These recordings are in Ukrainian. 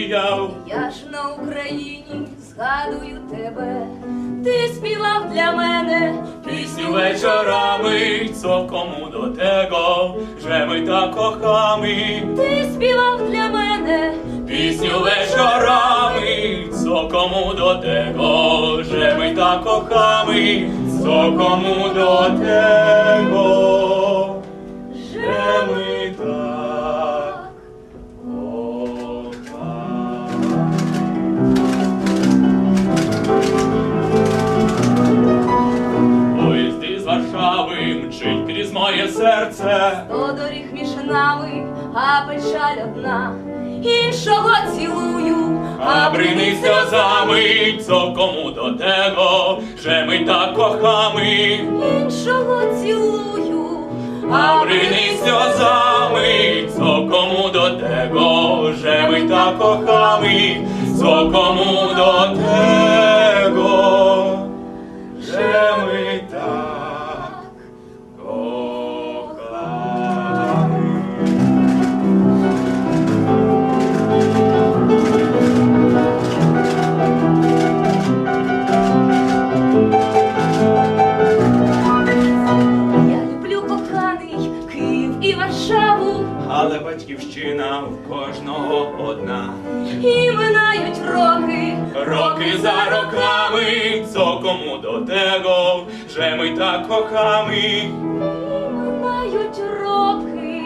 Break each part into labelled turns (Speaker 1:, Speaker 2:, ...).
Speaker 1: спогади.
Speaker 2: Я ж на Україні згадую тебе, ти співав для мене
Speaker 1: Пісню вечорами, co кому до tego, że my так кохamy.
Speaker 2: ти співав для мене,
Speaker 1: Пісню вечорами, co кому до tego, że my так кохamy, co кому до tego,
Speaker 2: нами, а печаль одна, іншого цілую,
Speaker 1: А брини сльозами, co кому до tego, że my так кохamy.
Speaker 2: іншого цілую,
Speaker 1: А брини сльозами, co кому до tego, że my tak kochamy, co komu do tego, так кохamy.
Speaker 2: минають роки,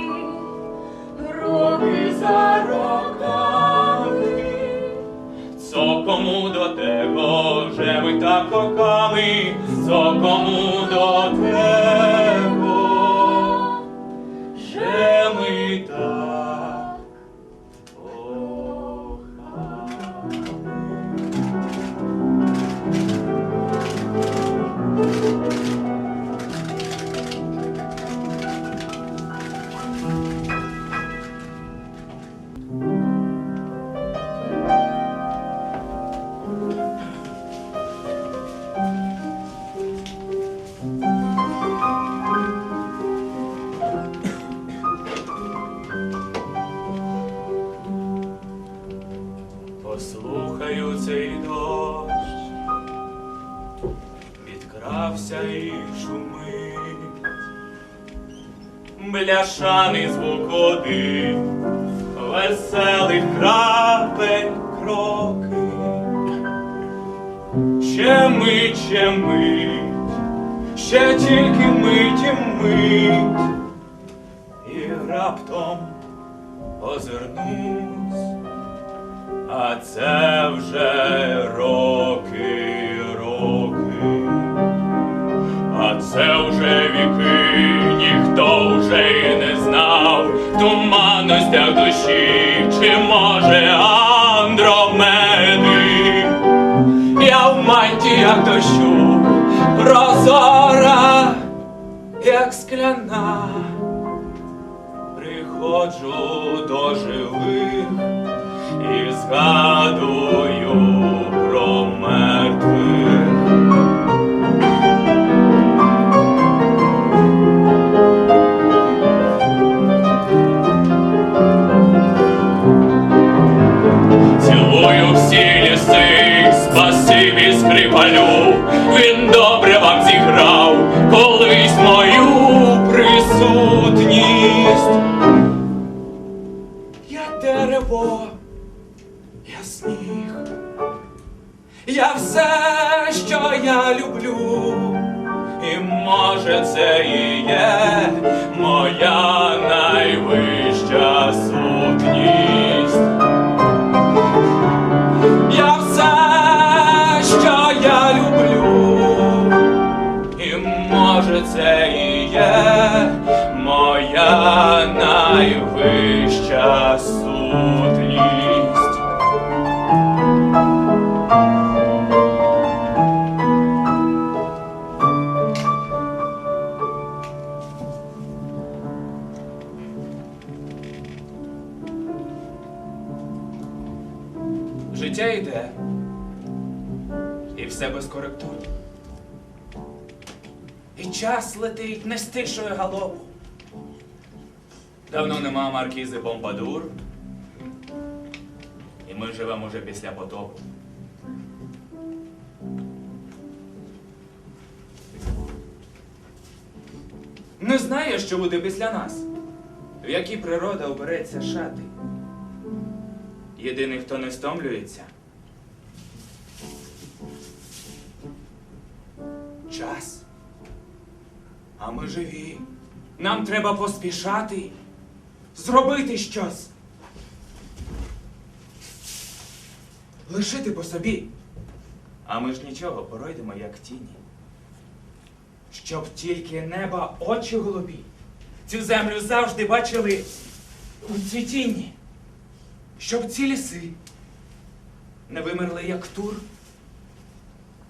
Speaker 2: роки за роками.
Speaker 1: Co komu do tego, że my tak kochamy, co komu do tego, że my tak відкрався і шумить, бляшаний звук води, веселих крапель кроки. Ще мить, ще мить, ще тільки мить і мить, і раптом озирнусь. А це вже роки, це вже віки, ніхто вже й не знав туманностях душі, чи може Андромеди. Я в мантіях дощу, прозора, як скляна, приходжу до живих і згадую скрипалю, він добре вам зіграв колись мою присутність. Я дерево, я сніг, я все, що я люблю, і може це і є моя найвища Життя йде, і все без коректур. І час летить, не стишує галопу. Давно нема маркізи Помпадур. ми живемо уже після потопу. Не знає, що буде після нас, в які природа обереться шати. Єдиний, хто не стомлюється. Час. А ми живі. Нам треба поспішати, зробити щось. Лишити по собі. А ми ж нічого, пройдемо, як тіні. Щоб тільки неба очі голубі. Цю землю завжди бачили у цвітінні. Щоб ці ліси не вимерли, як тур.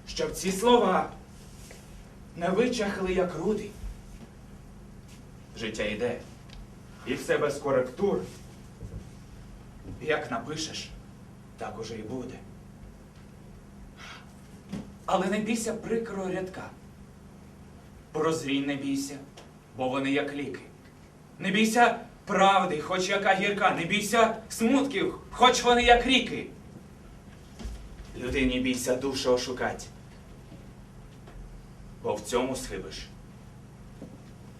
Speaker 1: Щоб ці слова не вичахли, як руди. Життя йде, і все без коректур. Як напишеш, так уже й буде. Але не бійся прикрого рядка. Прозрінь не бійся, бо вони як ліки. Не бійся правди, хоч яка гірка, не бійся смутків, хоч вони як ріки. Людині бійся душу ошукать. Бо в цьому схибиш.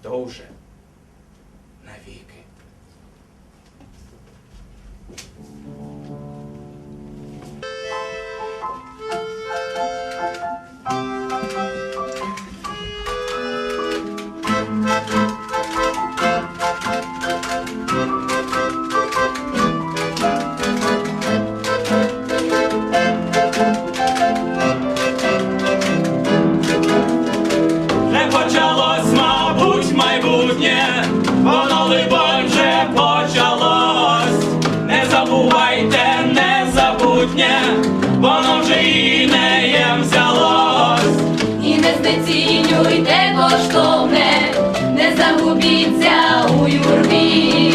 Speaker 1: То вже навіки. Майбутнє, воно либонь вже почалось. Не забувайте, незабутнє, воно вже і неєм взялось.
Speaker 2: І не знецінюйте коштовне, не загубіться у юрбі,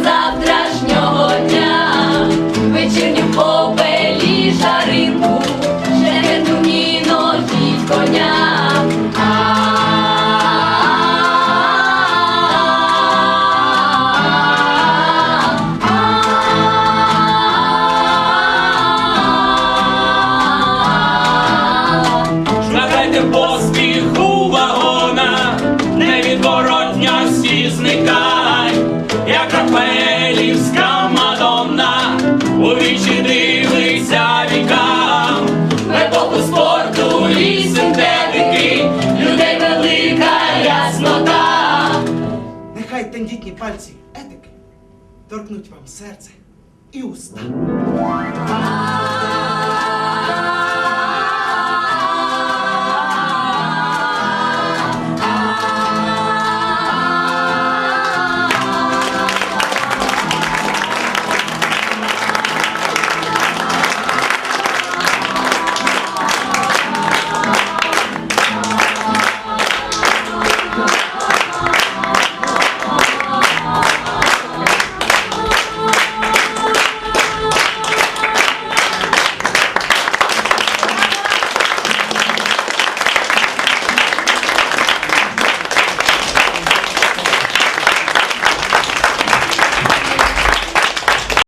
Speaker 1: і
Speaker 3: тендітні пальці етики торкнуть вам серце і уста.